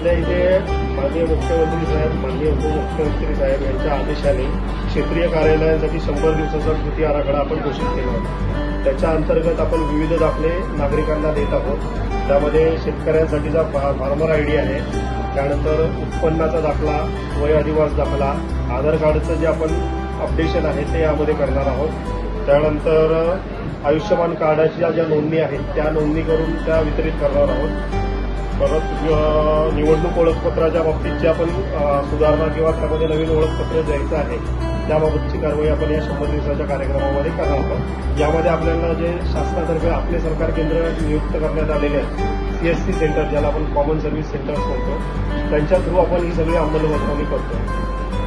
आपल्या इथे माननीय मुख्यमंत्री साहेब माननीय उपमुख्यमंत्री साहेब यांच्या आदेशाने क्षेत्रीय कार्यालयांसाठी शंभर दिवसाचा कृती आराखडा आपण घोषित केला होता त्याच्या अंतर्गत आपण विविध दाखले नागरिकांना देत आहोत. त्यामध्ये शेतकऱ्यांसाठीचा फार्मर आय डी आहे. त्यानंतर उत्पन्नाचा दाखला वय अधिवास दाखला आधार कार्डचं जे आपण अपडेशन आहे ते यामध्ये करणार आहोत. त्यानंतर आयुष्यमान कार्डाच्या ज्या नोंदणी आहेत त्या नोंदणी करून त्या वितरित करणार आहोत. परत निवडणूक ओळखपत्राच्या बाबतीत जे आपण सुधारणा किंवा त्यामध्ये नवीन ओळखपत्र द्यायचं आहे त्याबाबतची कारवाई आपण या शंभर दिवसाच्या कार्यक्रमामध्ये करणार आहोत. यामध्ये आपल्याला जे शासनातर्फे आपले सरकार केंद्र नियुक्त करण्यात आलेले आहेत सीएससी सेंटर ज्याला आपण कॉमन सर्व्हिस सेंटर्स म्हणतो त्यांच्या थ्रू आपण ही सगळी अंमलबजावणी करतो.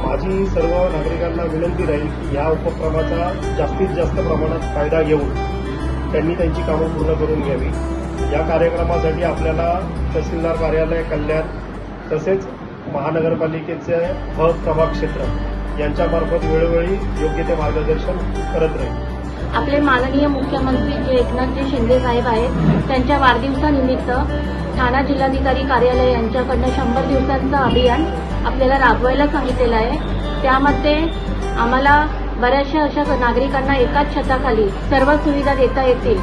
माझी सर्व नागरिकांना विनंती राहील की या उपक्रमाचा जास्तीत जास्त प्रमाणात फायदा घेऊन त्यांनी त्यांची कामं पूर्ण करून घ्यावी. या कार्यक्रमासाठी आपल्याला तहसीलदार कार्यालय कल्याण तसेच महानगरपालिकेचे ह प्रभाग क्षेत्र यांच्यामार्फत वेळोवेळी योग्य ते मार्गदर्शन करत राहील. आपले माननीय मुख्यमंत्री जे एकनाथजी शिंदे साहेब आहेत त्यांच्या वाढदिवसानिमित्त ठाणा जिल्हाधिकारी कार्यालय यांच्याकडनं शंभर दिवसांचं अभियान आपल्याला राबवायला सांगितलेलं आहे. त्यामध्ये आम्हाला बऱ्याचशा अशा नागरिकांना एकाच छताखाली सर्व सुविधा देता येतील.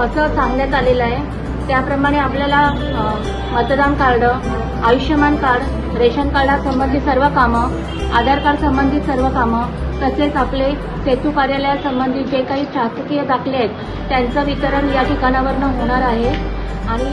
असं सांगण्यात आलेलं आहे. त्याप्रमाणे आपल्याला मतदान कार्ड आयुष्यमान कार्ड रेशन कार्डासंबंधी सर्व कामं आधार कार्ड संबंधित सर्व कामं तसेच आपले सेतू कार्यालयासंबंधी जे काही शासकीय दाखले आहेत त्यांचं वितरण या ठिकाणावरनं होणार आहे. आणि